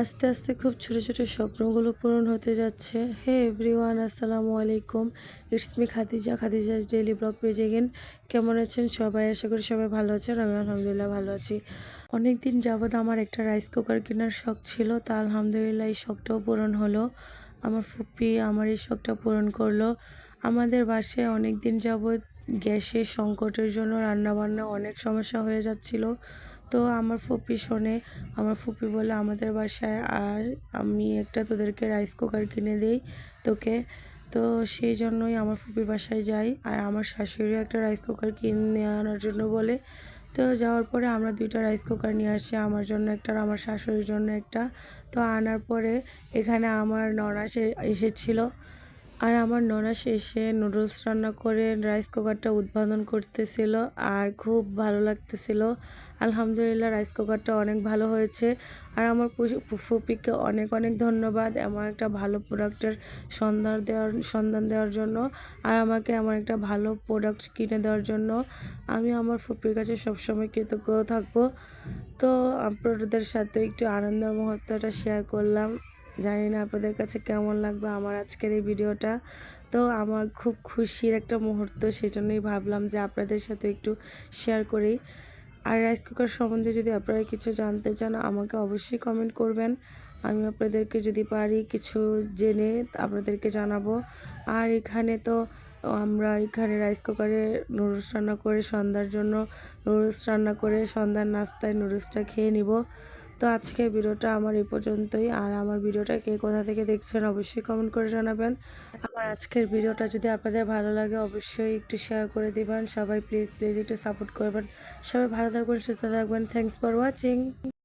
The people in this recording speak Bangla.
আস্তে আস্তে খুব ছোট ছোট স্বপ্নগুলো পূরণ হতে যাচ্ছে। হে এভরিওয়ান, আসসালামু আলাইকুম। It's me Khadija Khadija daily blog page again. কেমন আছেন সবাই? আশা করি সবাই ভালো আছেন আমি আলহামদুলিল্লাহ ভালো আছি। অনেক দিন যাবৎ আমার একটা রাইস কুকার কেনার শখ ছিল, তা আলহামদুলিল্লাহ এই শখটাও পূরণ হলো। আমার ফুপি আমার এই শখটা পূরণ করল। আমাদের বাসায় অনেক দিন যাবৎ গ্যাসের সংকটের জন্য রান্নাবান্না অনেক সমস্যা হয়ে যাচ্ছিল। তো আমার ফুপি শোনে। আমার ফুপি বলে, আমাদের বাসায় আর আমি একটা তোদেরকে রাইস কুকার কিনে দিই তোকে। তো সেই জন্যই আমার ফুপি বাসায় যাই আর আমার শাশুড়িও একটা রাইস কুকার কিনে আনার জন্য বলে। তো যাওয়ার পরে আমরা দুইটা রাইস কুকার নিয়ে আসি, আমার জন্য একটা আর আমার শাশুড়ির জন্য একটা। তো আনার পরে এখানে আমার ননাস এসেছিল। আর আমার ননাস এসে নুডলস রান্না করে রাইস কুকারটা উদ্বোধন করতেছিল আর খুব ভালো লাগতেছিল। আলহামদুলিল্লাহ রাইস কুকারটা অনেক ভালো হয়েছে। আর আমার ফুপিকে অনেক অনেক ধন্যবাদ এমন একটা ভালো প্রোডাক্টের সন্ধান দেওয়ার সন্ধান দেওয়ার জন্য আর আমাকে আমার একটা ভালো প্রোডাক্ট কিনে দেওয়ার জন্য। আমি আমার ফুপির কাছে সবসময় কৃতজ্ঞ থাকব। তো আপনাদের সাথে একটু আনন্দের মুহূর্তটা শেয়ার করলাম। জানি না আপনাদের কাছে কেমন লাগবে আমার আজকের এই ভিডিওটা। তো আমার খুব খুশির একটা মুহূর্ত, সেজন্যই ভাবলাম যে আপনাদের সাথে একটু শেয়ার করি। আর রাইস কুকার সম্বন্ধে যদি আপনারা কিছু জানতে চান, আমাকে অবশ্যই কমেন্ট করবেন। আমি আপনাদেরকে যদি পারি কিছু জেনে আপনাদেরকে জানাব। আর এখানে তো আমরা এখানে রাইস কুকারে নুডলস রান্না করে সন্ধ্যার জন্য নুডলস রান্না করে সন্ধ্যার নাস্তায় নুডলসটা খেয়ে নিব। তো আজকের ভিডিওটা আমার এই পর্যন্তই। আর আমার ভিডিওটা কে কোথা থেকে দেখছেন অবশ্যই কমেন্ট করে জানাবেন। আমার আজকের ভিডিওটা যদি আপনাদের ভালো লাগে অবশ্যই একটু শেয়ার করে দিবেন। সবাই প্লিজ প্লিজ একটু সাপোর্ট করবেন। সবাই ভালো থাকবেন, সুস্থ থাকবেন। Thanks for watching